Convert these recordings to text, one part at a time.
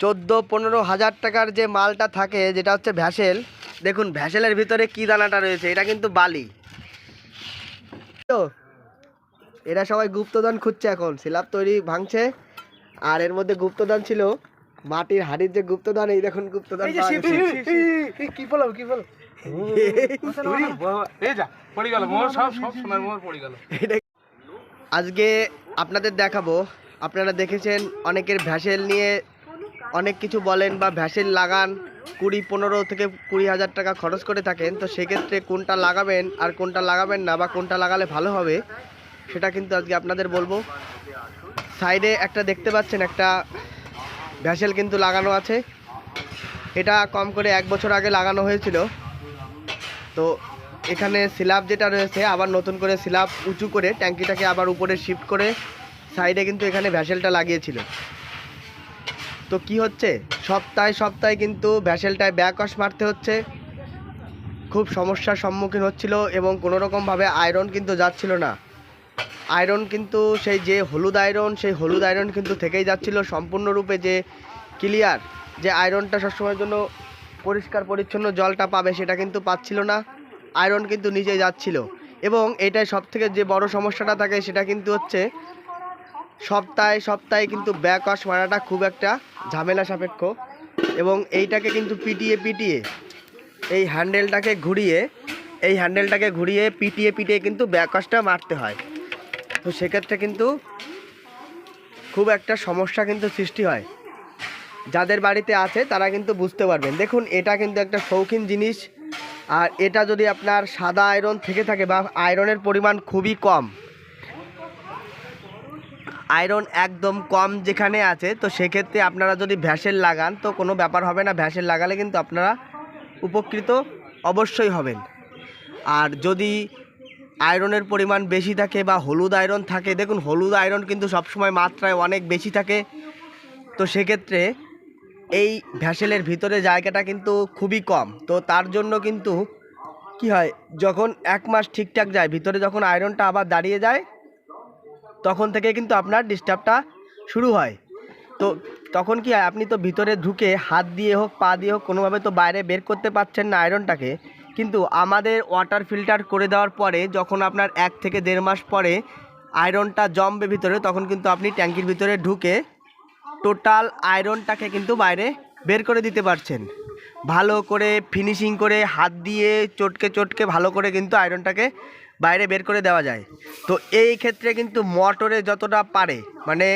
চোদ্দ পনেরো হাজার টাকার যে মালটা থাকে যেটা হচ্ছে ভ্যাসেল দেখুন ভ্যাসেলের ভিতরে কি দানাটা রয়েছে এটা কিন্তু বালি। তো এরা সবাই গুপ্তদান খুঁজছে এখন সিলাপ তৈরি ভাঙছে আর এর মধ্যে গুপ্তদান ছিল মাটির হাড়ির যে গুপ্তদান এই দেখুন গুপ্তদান। কি বলো কি বলো আজকে আপনাদের দেখাবো আপনারা দেখেছেন অনেকের ভ্যাসেল নিয়ে অনেক কিছু বলেন বা ভ্যাসেল লাগান, কুড়ি পনেরো থেকে কুড়ি হাজার টাকা খরচ করে থাকেন, তো সেক্ষেত্রে কোনটা লাগাবেন আর কোনটা লাগাবেন না বা কোনটা লাগালে ভালো হবে, সেটা কিন্তু আজকে আপনাদের বলব। সাইডে একটা দেখতে পাচ্ছেন, একটা ভ্যাসেল কিন্তু লাগানো আছে। এটা কম করে এক বছর আগে লাগানো হয়েছিল। তো এখানে স্ল্যাব যেটা রয়েছে, আবার নতুন করে স্ল্যাব উঁচু করে ট্যাঙ্কিটাকে আবার উপরে শিফট করে সাইডে কিন্তু এখানে ভ্যাসেলটা লাগিয়েছিল। তো কি হচ্ছে? সপ্তাহে সপ্তাহে কিন্তু ভ্যাসেলটায় ব্যাকওয়াশ মারতে হচ্ছে। খুব সমস্যার সম্মুখীন হচ্ছিল এবং কোনো রকমভাবে আয়রন কিন্তু যাচ্ছিল না। আয়রন কিন্তু সেই যে হলুদ আয়রন, সেই হলুদ আয়রন কিন্তু থেকেই যাচ্ছিল সম্পূর্ণরূপে যে ক্লিয়ার, যে আয়রনটা সবসময়ের জন্য পরিষ্কার পরিচ্ছন্ন জলটা পাবে সেটা কিন্তু পাচ্ছিল না। আয়রন কিন্তু নিজেই যাচ্ছিল। এবং এটাই সব থেকে যে বড় সমস্যাটা থাকে সেটা কিন্তু হচ্ছে সপ্তাহে সপ্তাহে কিন্তু ব্যাক ওয়াশ মারাটা খুব একটা ঝামেলা সাপেক্ষ। এবং এইটাকে কিন্তু পিটিয়ে পিটিয়ে এই হ্যান্ডেলটাকে ঘুরিয়ে, এই হ্যান্ডেলটাকে ঘুরিয়ে, পিটিয়ে পিটিয়ে কিন্তু ব্যাক ওয়াশটা মারতে হয়। তো সেক্ষেত্রে কিন্তু খুব একটা সমস্যা কিন্তু সৃষ্টি হয়। যাদের বাড়িতে আছে, তারা কিন্তু বুঝতে পারবেন। দেখুন, এটা কিন্তু একটা শৌখিন জিনিস। আর এটা যদি আপনার সাদা আয়রন থেকে থাকে বা আয়রনের পরিমাণ খুবই কম আয়রন একদম কম যেখানে আছে, তো সেক্ষেত্রে আপনারা যদি ভ্যাসেল লাগান, তো কোনো ব্যাপার হবে না। ভ্যাসেল লাগালে কিন্তু আপনারা উপকৃত অবশ্যই হবেন। আর যদি আয়রনের পরিমাণ বেশি থাকে বা হলুদ আয়রন থাকে, দেখুন হলুদ আয়রন কিন্তু সবসময় মাত্রায় অনেক বেশি থাকে। তো সেক্ষেত্রে এই ভ্যাসেলের ভিতরে জায়গাটা কিন্তু খুবই কম। তো তার জন্য কিন্তু কি হয়, যখন এক মাস ঠিকঠাক যায়, ভিতরে যখন আয়রনটা আবার দাঁড়িয়ে যায় তখন থেকে কিন্তু আপনার ডিস্টার্বটা শুরু হয়। তো তখন কি হয় আপনি তো ভিতরে ঢুকে হাত দিয়ে হোক, পা দিয়ে হোক, কোনোভাবে তো বাইরে বের করতে পারছেন না আয়রনটাকে। কিন্তু আমাদের ওয়াটার ফিল্টার করে দেওয়ার পরে, যখন আপনার এক থেকে দেড় মাস পরে আয়রনটা জমবে ভিতরে, তখন কিন্তু আপনি ট্যাঙ্কির ভিতরে ঢুকে টোটাল আয়রনটাকে কিন্তু বাইরে বের করে দিতে পারছেন। ভালো করে ফিনিশিং করে হাত দিয়ে চটকে চটকে ভালো করে কিন্তু আয়রনটাকে বাইরে বের করে দেওয়া যায়। তো এই ক্ষেত্রে কিন্তু মোটরে যতটা পারে মানে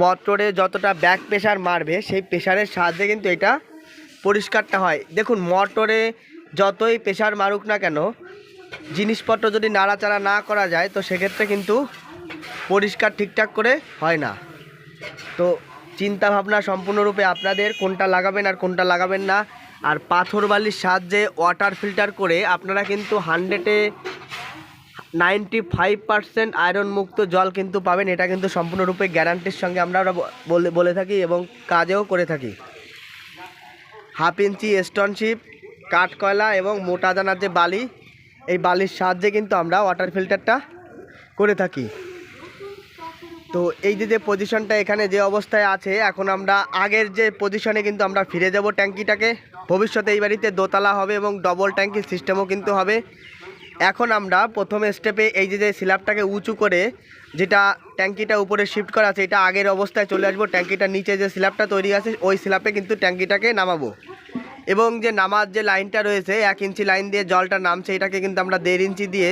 মোটরে যতটা ব্যাক প্রেশার মারবে, সেই প্রেশারের সাহায্যে কিন্তু এটা পরিষ্কারটা হয়। দেখুন, মোটরে যতই প্রেশার মারুক না কেন, জিনিসপত্র যদি নাড়াচাড়া না করা যায়, তো সেক্ষেত্রে কিন্তু পরিষ্কার ঠিকঠাক করে হয় না। তো চিন্তা ভাবনা সম্পূর্ণরূপে আপনাদের, কোনটা লাগাবেন আর কোনটা লাগাবেন না। আর পাথর বালির সাহায্যে ওয়াটার ফিল্টার করে আপনারা কিন্তু হান্ড্রেডে নাইনটি ফাইভ পার্সেন্ট আয়রন মুক্ত জল কিন্তু পাবেন। এটা কিন্তু সম্পূর্ণরূপে গ্যারান্টির সঙ্গে আমরা বলে থাকি এবং কাজেও করে থাকি। হাফ ইঞ্চি স্টোনশিপ কাঠ কয়লা এবং মোটা দানার যে বালি, এই বালির সাহায্যে কিন্তু আমরা ওয়াটার ফিল্টারটা করে থাকি। তো এই যে যে পজিশনটা এখানে যে অবস্থায় আছে, এখন আমরা আগের যে পজিশনে কিন্তু আমরা ফিরে যাব ট্যাঙ্কিটাকে। ভবিষ্যতে এই বাড়িতে দোতলা হবে এবং ডবল ট্যাঙ্কির সিস্টেমও কিন্তু হবে। এখন আমরা প্রথম স্টেপে এই যে যে স্ল্যাবটাকে উঁচু করে যেটা ট্যাঙ্কিটা উপরে শিফট করা আছে, এটা আগের অবস্থায় চলে আসব। ট্যাঙ্কিটার নিচে যে স্ল্যাবটা তৈরি আছে, ওই স্ল্যাবে কিন্তু ট্যাঙ্কিটাকে নামাবো। এবং যে নামার যে লাইনটা রয়েছে, এক ইঞ্চি লাইন দিয়ে জলটা নামছে, এটাকে কিন্তু আমরা দেড় ইঞ্চি দিয়ে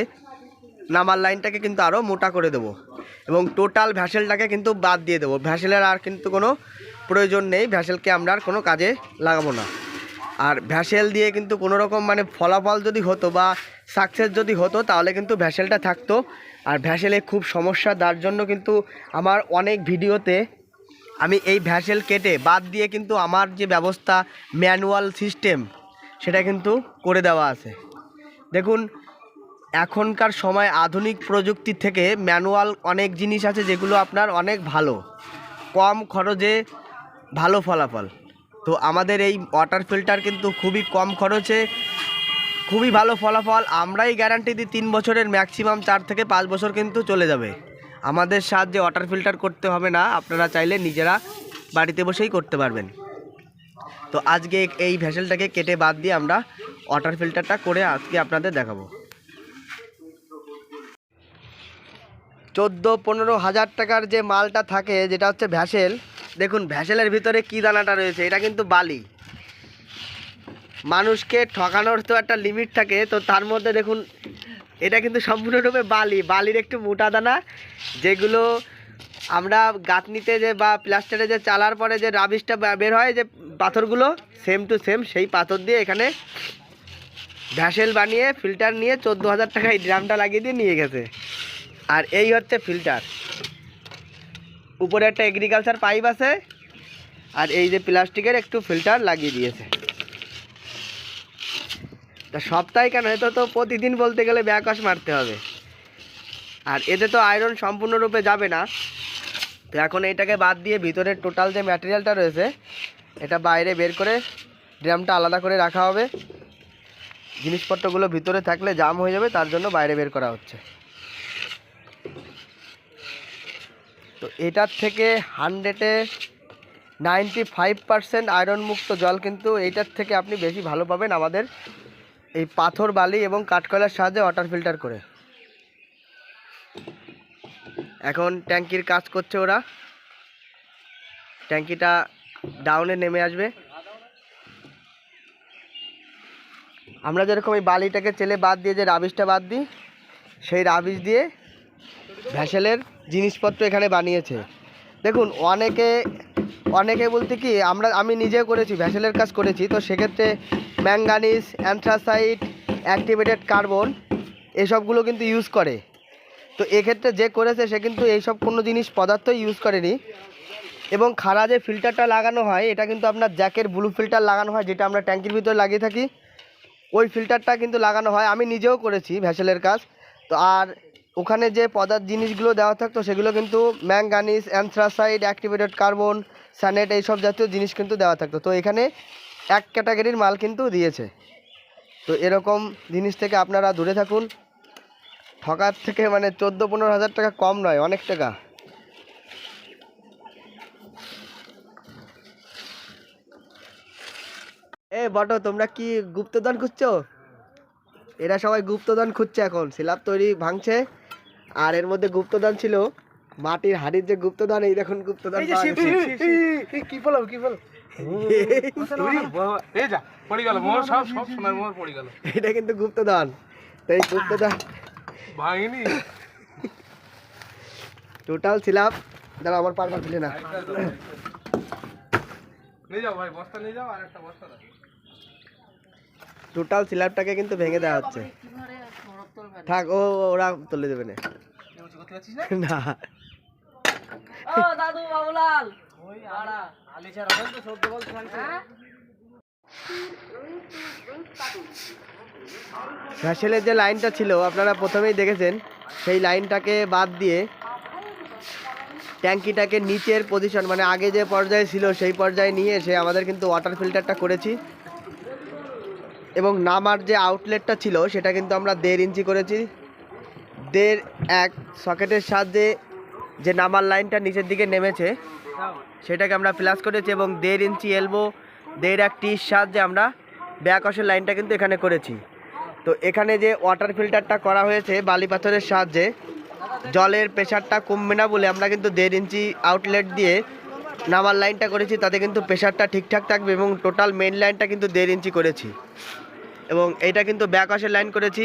নামার লাইনটাকে কিন্তু আরও মোটা করে দেবো। এবং টোটাল ভ্যাসেলটাকে কিন্তু বাদ দিয়ে দেবো। ভ্যাসেলের আর কিন্তু কোনো প্রয়োজন নেই, ভ্যাসেলকে আমরা আর কোনো কাজে লাগাবো না। আর ভ্যাসেল দিয়ে কিন্তু কোনো রকম মানে ফলাফল যদি হতো বা সাকসেস যদি হতো, তাহলে কিন্তু ভ্যাসেলটা থাকতো। আর ভ্যাসেলে খুব সমস্যা, তার জন্য কিন্তু আমার অনেক ভিডিওতে আমি এই ভ্যাসেল কেটে বাদ দিয়ে কিন্তু আমার যে ব্যবস্থা ম্যানুয়াল সিস্টেম, সেটা কিন্তু করে দেওয়া আছে। দেখুন, এখনকার সময় আধুনিক প্রযুক্তি থেকে ম্যানুয়াল অনেক জিনিস আছে যেগুলো আপনার অনেক ভালো। কম খরচে ভালো ফলাফল। তো আমাদের এই ওয়াটার ফিল্টার কিন্তু খুবই কম খরচে, খুবই ভালো ফলাফল। আমরাই গ্যারান্টি দিই তিন বছরের ম্যাক্সিমাম চার থেকে পাঁচ বছর কিন্তু চলে যাবে। আমাদের সাহায্যে ওয়াটার ফিল্টার করতে হবে না, আপনারা চাইলে নিজেরা বাড়িতে বসেই করতে পারবেন। তো আজকে এই ভেসেলটাকে কেটে বাদ দিয়ে আমরা ওয়াটার ফিল্টারটা করে আজকে আপনাদের দেখাবো। চোদ্দ পনেরো হাজার টাকার যে মালটা থাকে, যেটা হচ্ছে ভ্যাসেল, দেখুন ভ্যাসেলের ভিতরে কী দানাটা রয়েছে, এটা কিন্তু বালি। মানুষকে ঠকানোর তো একটা লিমিট থাকে, তো তার মধ্যে দেখুন, এটা কিন্তু সম্পূর্ণরূপে বালি। বালির একটু মোটা দানা, যেগুলো আমরা গাঁথনিতে যে বা প্লাস্টারে যে চালার পরে যে রাবিশটা বের হয়, যে পাথরগুলো সেম টু সেম সেই পাথর দিয়ে এখানে ভ্যাসেল বানিয়ে ফিল্টার নিয়ে চোদ্দ হাজার টাকা এই ড্রামটা লাগিয়ে দিয়ে নিয়ে গেছে। আর এই হচ্ছে ফিল্টার উপরে একটা এগ্রিকালচার পাইপ আছে, আর এই যে প্লাস্টিকের একটু ফিল্টার লাগিয়ে দিয়েছে। তা সপ্তাহে কেন? এতে তো প্রতিদিন বলতে গেলে ব্যাকস মারতে হবে। আর এতে তো আয়রন সম্পূর্ণরূপে যাবে না। তো এখন এইটাকে বাদ দিয়ে ভিতরের টোটাল যে ম্যাটেরিয়ালটা রয়েছে, এটা বাইরে বের করে ড্রামটা আলাদা করে রাখা হবে। জিনিসপত্রগুলো ভিতরে থাকলে জাম হয়ে যাবে, তার জন্য বাইরে বের করা হচ্ছে। তো এটার থেকে হান্ড্রেডে নাইনটি ফাইভ পারসেন্ট আয়রনমুক্ত জল কিন্তু এইটার থেকে আপনি বেশি ভালো পাবেন আমাদের এই পাথর, বালি এবং কাঠকয়লার সাহায্যে ওয়াটার ফিল্টার করে। এখন ট্যাঙ্কির কাজ করছে ওরা। ট্যাঙ্কিটা ডাউনে নেমে আসবে। আমরা যেরকম এই বালিটাকে চেলে বাদ দিয়ে যে রাবিশটা বাদ দিই, সেই রাবিশ দিয়ে ভ্যাসেলের জিনিসপত্র এখানে বানিয়েছে। দেখুন, অনেকে অনেকে বলতে কি, আমরা, আমি নিজেও করেছি, ভ্যাসেলের কাজ করেছি, তো সেক্ষেত্রে ম্যাঙ্গানিস অ্যান্থ্রাসাইট, অ্যাক্টিভেটেড কার্বন এসবগুলো কিন্তু ইউজ করে। তো এক্ষেত্রে যে করেছে, সে কিন্তু এইসব কোনো জিনিস পদার্থ ইউজ করেনি। এবং খাড়া যে ফিল্টারটা লাগানো হয়, এটা কিন্তু আপনার জ্যাকের ব্লু ফিল্টার লাগানো হয়, যেটা আমরা ট্যাঙ্কির ভিতরে লাগিয়ে থাকি, ওই ফিল্টারটা কিন্তু লাগানো হয়। আমি নিজেও করেছি ভ্যাসেলের কাজ। তো আর ওখানে যে পদার্থ জিনিসগুলো দেওয়া থাকতো সেগুলো কিন্তু ম্যাঙ্গানিস অ্যান্থ্রাসাইড, অ্যাক্টিভেটেড কার্বন, স্যানেট এইসব জাতীয় জিনিস কিন্তু দেওয়া থাকতো। তো এখানে এক ক্যাটাগরির মাল কিন্তু দিয়েছে। তো এরকম জিনিস থেকে আপনারা দূরে থাকুন। ঠকার থেকে মানে চোদ্দ পনেরো হাজার টাকা কম নয়, অনেক টাকা। এ বটো, তোমরা কি গুপ্তদান খুঁজছো? এরা সবাই গুপ্তদান খুঁজছে এখন। স্ল্যাব তৈরি ভাঙছে। আর এর মধ্যে গুপ্তদান ছিল। মাটির হাড়ির যে গুপ্তধন এই দেখুন গেছে। কি ফলাবো কি ফল এই যা পড়ে গেল মোর সব সব সোনার মোহর পড়ে গেল। এটা কিন্তু গুপ্তধন। তো এই গুপ্তধন ভাঙিনি টোটাল দাঁড়া আমার পার না। নিয়ে যাও ভাই বস্তা নিয়ে যাও আর একটা বস্তা টোটাল স্ল্যাবটাকে কিন্তু ভেঙে দেওয়া হচ্ছে। থাক ও ওরা তুলে দেবে না। করতে না? না। ও দাদু বাবুলাল। ভ্যাসেলের যে লাইনটা ছিল আপনারা প্রথমেই দেখেছেন সেই লাইনটাকে বাদ দিয়ে ট্যাঙ্কিটাকে নিচের পজিশন মানে আগে যে পর্যায়ে ছিল সেই পর্যায়ে নিয়ে এসে আমাদের কিন্তু ওয়াটার ফিল্টারটা করেছি। এবং নামার যে আউটলেটটা ছিল সেটা কিন্তু আমরা দেড় ইঞ্চি করেছি। দেড় এক সকেটের সাহায্যে যে নামার লাইনটা নিচের দিকে নেমেছে, সেটাকে আমরা প্লাস করেছি এবং দেড় ইঞ্চি এলবো দেড় এক টির সাহায্যে আমরা ব্যাকসের লাইনটা কিন্তু এখানে করেছি। তো এখানে যে ওয়াটার ফিল্টারটা করা হয়েছে বালি পাথরের সাহায্যে, জলের প্রেশারটা কমবে না বলে আমরা কিন্তু দেড় ইঞ্চি আউটলেট দিয়ে নামার লাইনটা করেছি, তাতে কিন্তু প্রেশারটা ঠিকঠাক থাকবে এবং টোটাল মেন লাইনটা কিন্তু দেড় ইঞ্চি করেছি। এবং এটা কিন্তু ব্যাকওয়াশের লাইন করেছি।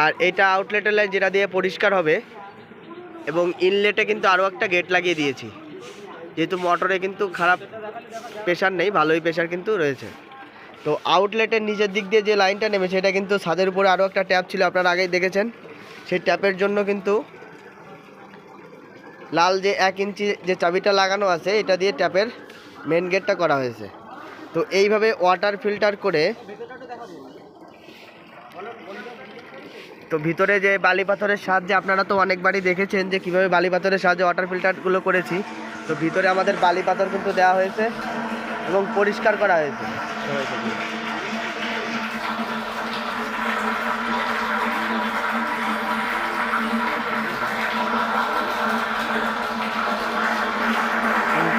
আর এটা আউটলেটের লাইন যেটা দিয়ে পরিষ্কার হবে, এবং ইনলেটে কিন্তু আরও একটা গেট লাগিয়ে দিয়েছি। যেহেতু মোটরে কিন্তু খারাপ প্রেশার নেই, ভালোই প্রেশার কিন্তু রয়েছে। তো আউটলেটের নিচের দিক দিয়ে যে লাইনটা নেমেছে এটা কিন্তু ছাদের উপরে আরও একটা ট্যাপ ছিল, আপনারা আগেই দেখেছেন। সেই ট্যাপের জন্য কিন্তু লাল যে এক ইঞ্চি যে চাবিটা লাগানো আছে, এটা দিয়ে ট্যাপের মেন গেটটা করা হয়েছে। তো এইভাবে ওয়াটার ফিল্টার করে তো ভিতরে যে বালি পাথরের সাহায্যে আপনারা তো অনেকবারই দেখেছেন যে কীভাবে বালি পাথরের সাহায্যে ওয়াটার ফিল্টারগুলো করেছি। তো ভিতরে আমাদের বালি পাথর কিন্তু দেওয়া হয়েছে এবং পরিষ্কার করা হয়েছে।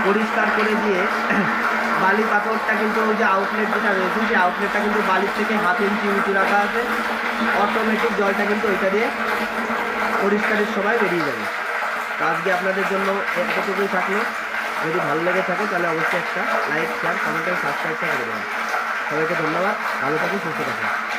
পরিষ্কার করে দিয়ে বালি পাথরটা কিন্তু ওই যে আউটলেট যেটা রয়েছে, সেই আউটলেটটা কিন্তু বালির থেকে হাফ ইঞ্চি উঁচু রাখা আছে। অটোমেটিক জলটা কিন্তু ওইটা দিয়ে পরিষ্কারের সময় বেরিয়ে যাবে। তো আজকে আপনাদের জন্য এতটুকুই থাকল। যদি ভালো লেগে থাকে তাহলে অবশ্যই একটা লাইক শেয়ার কমেন্ট এবং সাবস্ক্রাইবটা করে দেবেন। সবাইকে ধন্যবাদ। ভালো থাকুন, সুস্থ থাকুন।